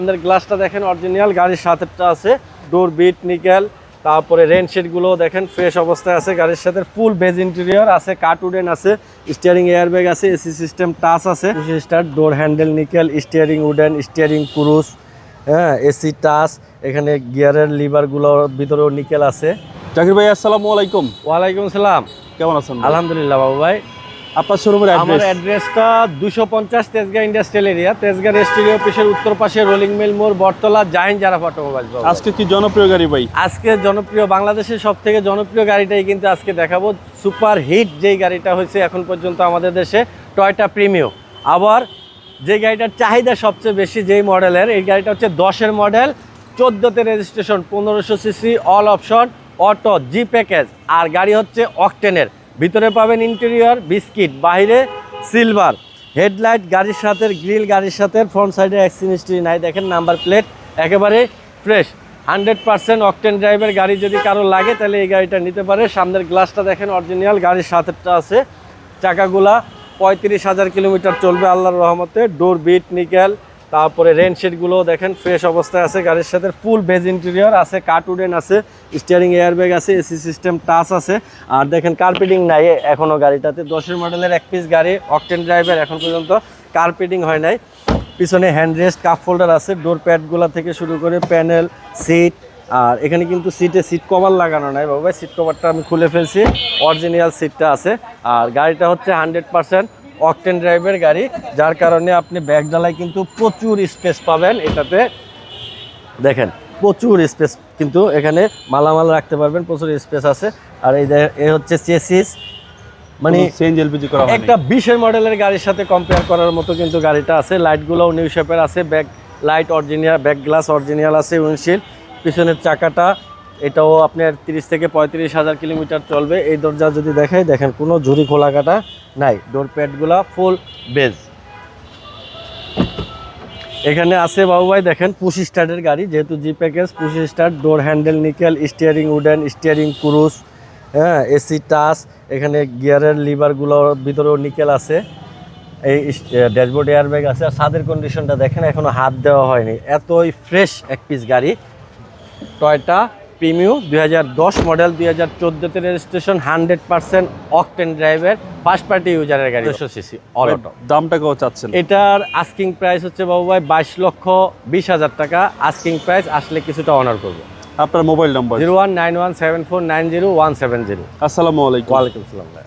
আমাদের গ্লাসটা দেখেন অরিজিনাল গাড়ির সাথেটা আছে। ডোর বিট নিকেল তারপরে রেনগুলো দেখেন ফ্রেশ অবস্থায় আছে গাড়ির সাথে। ফুল বেজ ইন্টেরিয়র আছে কার্টুডেন আছে স্টিয়ারিং এয়ারব্যাগ আছে এসি সিস্টেম টাচ আছে। Start door handle nickel steering wooden steering cruise হ্যাঁ এসি টাচ এখানে গিয়ারের লিভারগুলোর ভিতরেও নিকেল আছে। জাকির ভাই আসসালামু আলাইকুম। ওয়ালাইকুম সালাম। কেমন আছেন আলহামদুলিল্লাহ বাবু ভাই। আপনার শোরুমের আমার অ্যাড্রেস অ্যাড্রেসটা দুশো পঞ্চাশ তেজগাঁ ইন্ডাস্ট্রিয়াল এরিয়া তেজগাঁ রেস্টুরিও অফিসের উত্তর পাশে রোলিং মিল মোড় বটতলা জাহিন জারাফ অটোমোবাইল আজকে কি জনপ্রিয় গাড়ি ভাই? আজকে জনপ্রিয় বাংলাদেশের সব থেকে জনপ্রিয় গাড়িটাই কিন্তু আজকে দেখাবো। সুপার হিট যেই গাড়িটা হয়েছে এখন পর্যন্ত আমাদের দেশে টয়টা প্রিমিও আবার যে গাড়িটার চাহিদা সবচেয়ে বেশি যেই মডেলের এই গাড়িটা হচ্ছে দশের মডেল চোদ্দোতে রেজিস্ট্রেশন পনেরোশো CC all option auto G package আর গাড়ি হচ্ছে অকটেনের ভিতরে পাবেন ইন্টেরিয়র বিস্কিট বাইরে সিলভার হেডলাইট গাড়ির সাথে গ্রিল গাড়ির সাথে ফ্রন্ট সাইডে অ্যাক্সিনিস্ট্রি নাই। দেখেন নাম্বার প্লেট একেবারে ফ্রেশ হান্ড্রেড পার্সেন্ট অকটেন ড্রাইভের গাড়ি যদি কারও লাগে, তাহলে এই গাড়িটা নিতে পারে। সামনের গ্লাসটা দেখেন অরিজিনাল গাড়ির সাথেটা আছে। চাকাগুলা পঁয়ত্রিশ হাজার কিলোমিটার চলবে আল্লাহর রহমতে। ডোর বিট নিকেল তারপরে রেনগুলো দেখেন ফ্রেশ অবস্থায় আছে গাড়ির সাথে ফুল বেজ ইন্টেরিয়র আছে কার্টুডেন আছে স্টিয়ারিং এয়ারব্যাগ আছে এসি সিস্টেম টাচ আছে। আর দেখেন কার্পেটিং নাই এখনও গাড়িটাতে। দশের মডেলের এক পিস গাড়ি অকটেন ড্রাইভার এখন পর্যন্ত কার্পেটিং হয় নাই। পিছনে হ্যান্ড রেস্ট কাপ ফোল্ডার আছে ডোর প্যাডগুলো থেকে শুরু করে প্যানেল সিট আর এখানে কিন্তু সিটে সিট কভার লাগানো নাই বাবা সিট কভারটা আমি খুলে ফেলছি অরিজিনাল সিটটা আছে। আর গাড়িটা হচ্ছে হান্ড্রেড পার্সেন্ট অকটেন ড্রাইভের গাড়ি যার কারণে আপনি ব্যাগ ডালায় কিন্তু প্রচুর স্পেস পাবেন এটাতে। দেখেন প্রচুর স্পেস কিন্তু এখানে মালামাল রাখতে পারবেন প্রচুর স্পেস আছে। আর এই এ হচ্ছে চেসিস। মানে এলপিজি করা একটা বিশের মডেলের গাড়ির সাথে কম্পেয়ার করার মতো কিন্তু গাড়িটা আছে। লাইটগুলোও নিউ শেপের আছে। Back light original back glass original আছে উইন্ডশিল্ড পিছনের চাকাটা এটাও আপনার তিরিশ থেকে পঁয়ত্রিশ হাজার কিলোমিটার চলবে। এই দরজা যদি দেখাই দেখেন কোনো ঝুড়ি খোলা কাটা নাই। ডোর প্যাডগুলা ফুল বেজ এখানে আছে বাবু ভাই, দেখেন পুশি স্টার্টের গাড়ি, যেহেতু G package push start door handle nickel steering wooden steering cruise হ্যাঁ এসি টাচ এখানে গিয়ারের লিভারগুলোর ভিতরেও নিকেল আছে। এই ড্যাশবোর্ড এয়ারব্যাগ আছে। আর ছাদের কন্ডিশনটা দেখেন, এখনও হাত দেওয়া হয়নি। এতই ফ্রেশ এক পিস গাড়ি। টয়টা প্রিমিউ দুই হাজার দশ মডেল দুই হাজার চোদ্দোতে রেজিস্ট্রেশন হান্ড্রেড পার্সেন্ট অকটেন ড্রাইভের ফার্স্ট পার্টি ইউজারের গাড়ি। দুশো সিসি অল অটো দামটা কেউ চাচ্ছেন এটার আস্কিং প্রাইস হচ্ছে বাবু ভাই বাইশ লক্ষ বিশ হাজার টাকা। আস্কিং প্রাইস আসলে কিছুটা অনার করব। আপনার mobile number zero one nine one seven four nine zero one seven zero. আসসালামু আলাইকুম। ওয়ালাইকুম সালাম ভাই।